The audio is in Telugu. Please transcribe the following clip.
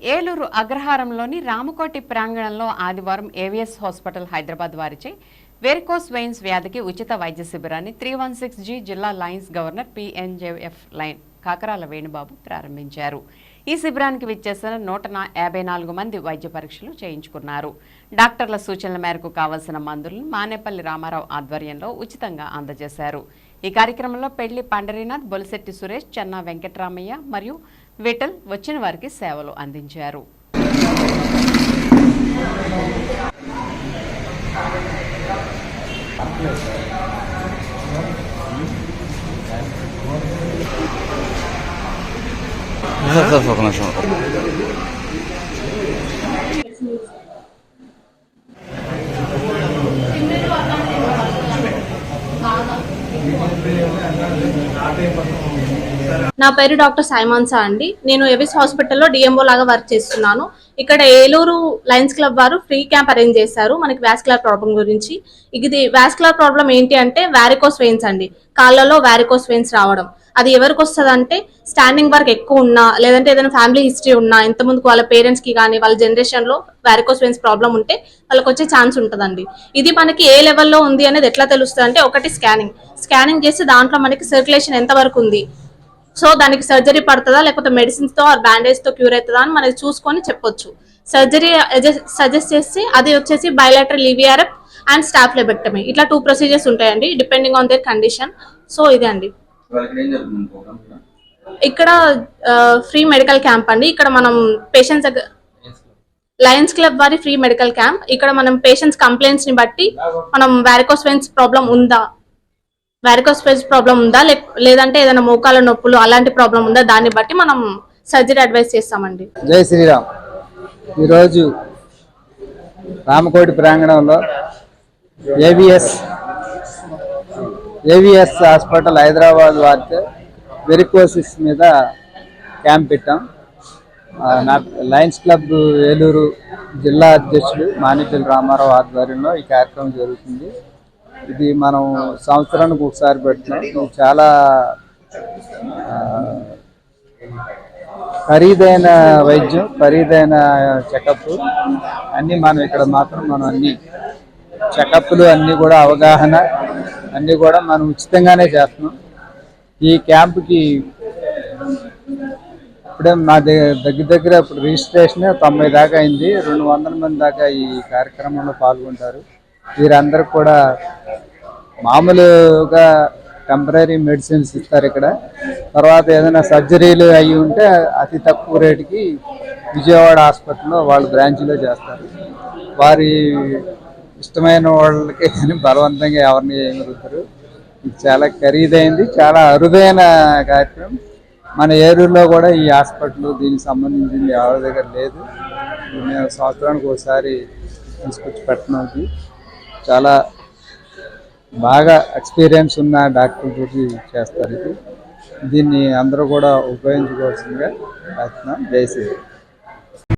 ఏలూరు అగ్రహారంలోని రామకోటి ప్రాంగణంలో ఆదివారం ఏవిఎస్ హాస్పిటల్ హైదరాబాద్ వారిచే వెరికోస్ వెయిన్స్ వ్యాధికి ఉచిత వైద్య శిబిరాన్ని త్రీ వన్ సిక్స్ జీ జిల్లా lions governor PMJF lion Kakarala Venubabu ప్రారంభించారు. ఈ శిబిరానికి విచ్చేసిన నూట యాభై నాలుగు మంది వైద్య పరీక్షలు చేయించుకున్నారు. డాక్టర్ల సూచనల మేరకు కావలసిన మందులను మానేపల్లి రామారావు ఆధ్వర్యంలో ఉచితంగా అందజేశారు. ఈ కార్యక్రమంలో పెళ్ళి పండరీనాథ్ బొలిశెట్టి సురేష్ చెన్నా వెంకటరామయ్య మరియు విఠల్ వచ్చిన వారికి సేవలు అందించారు. సార్ సార్ ఒక నిమిషం. నా పేరు డాక్టర్ సైమాన్సా అండి. నేను ఎవిస్ హాస్పిటల్లో డిఎంఓ లాగా వర్క్ చేస్తున్నాను. ఇక్కడ ఏలూరు లయన్స్ క్లబ్ వారు ఫ్రీ క్యాంప్ అరేంజ్ చేశారు మనకి వ్యాస్కులర్ ప్రాబ్లం గురించి. ఇది వ్యాస్కులర్ ప్రాబ్లం ఏంటి అంటే వ్యారికోస్ వెయిన్స్ అండి. కాళ్ళలో వ్యారికోస్ వెయిన్స్ రావడం. అది ఎవరికి వస్తుంది అంటే స్టాండింగ్ వర్క్ ఎక్కువ ఉన్నా లేదంటే ఏదైనా ఫ్యామిలీ హిస్టరీ ఉన్నా ఇంతకుముందుకు వాళ్ళ పేరెంట్స్కి కానీ వాళ్ళ జనరేషన్లో వారికోస్ వెయిన్స్ ప్రాబ్లం ఉంటే వాళ్ళకి వచ్చే ఛాన్స్ ఉంటుందండి. ఇది మనకి ఏ లెవెల్లో ఉంది అనేది ఎట్లా తెలుస్తుంది అంటే ఒకటి స్కానింగ్ స్కానింగ్ చేసి దాంట్లో మనకి సర్క్యులేషన్ ఎంత వరకు ఉంది? సో దానికి సర్జరీ పడుతుందా లేకపోతే మెడిసిన్స్తో బ్యాండేజ్తో క్యూర్ అవుతుందా అని మనకి చూసుకొని చెప్పొచ్చు. సర్జరీ సజెస్ట్ చేసి అది వచ్చేసి బయలాటరల్ లివిఆర్ఎఫ్ అండ్ స్టాఫ్ లెబెక్టమీ ఇట్లా టూ ప్రొసీజర్స్ ఉంటాయండి depending on their condition so ఇదే అండి. ఇక్కడ ఫ్రీ మెడికల్ క్యాంప్ అండి. ఇక్కడ మనం పేషెంట్స్ లయన్స్ క్లబ్ వారి ఫ్రీ మెడికల్ క్యాంప్ ఇక్కడ మనం పేషెంట్స్ కంప్లైంట్స్ని బట్టి మనం వారికోస్ వెయిన్స్ ప్రాబ్లం ఉందా? వారికోస్ వెయిన్స్ ప్రాబ్లం ఉందా? లేదంటే ఏదైనా మోకాల నొప్పులు అలాంటి ప్రాబ్లం ఉందా? దాన్ని బట్టి మనం సర్జరీ అడ్వైస్ చేస్తామండి. జై శ్రీరామ్. ఈరోజు రామకోటి ప్రాంగణంలో ఏవిఎస్ ఏవిఎస్ హాస్పిటల్ హైదరాబాద్ వారితో వెరికోసిస్ మీద క్యాంప్ పెట్టాం. నా లయన్స్ క్లబ్ ఏలూరు జిల్లా అధ్యక్షుడు మానిపల్లి రామారావు ఆధ్వర్యంలో ఈ కార్యక్రమం జరుగుతుంది. ఇది మనం సంవత్సరానికి ఒకసారి పెడుతున్నాం. చాలా ఖరీదైన వైద్యం ఖరీదైన చెకప్ అన్నీ మనం ఇక్కడ మాత్రం మనం అన్ని చెకప్లు అన్నీ కూడా అవగాహన అన్నీ కూడా మనం ఉచితంగానే చేస్తున్నాం. ఈ క్యాంప్కి ఇప్పుడే మా దగ్గర దగ్గర దగ్గర ఇప్పుడు రిజిస్ట్రేషన్ తొంభై దాకా అయింది. రెండు వందల మంది దాకా ఈ కార్యక్రమంలో పాల్గొంటారు. వీరందరూ కూడా మామూలుగా టెంపరీ మెడిసిన్స్ ఇస్తారు ఇక్కడ. తర్వాత ఏదైనా సర్జరీలు అయి ఉంటే అతి తక్కువ రేటుకి విజయవాడ హాస్పిటల్లో వాళ్ళు బ్రాంచ్లో చేస్తారు. వారి ఇష్టమైన వాళ్ళకి కానీ బలవంతంగా ఎవరిని చేయగలుగుతారు ఇది చాలా ఖరీదైంది చాలా అరుదైన కార్యక్రమం. మన ఏరూరులో కూడా ఈ హాస్పిటల్ దీనికి సంబంధించింది ఎవరి దగ్గర లేదు. మేము సంవత్సరానికి ఒకసారి తీసుకొచ్చి పెట్టడం చాలా బాగా ఎక్స్పీరియన్స్ ఉన్న డాక్టర్ తోటి చేస్తారు ఇది. దీన్ని అందరూ కూడా ఉపయోగించుకోవాల్సిందిగా చేస్తున్నాం. జై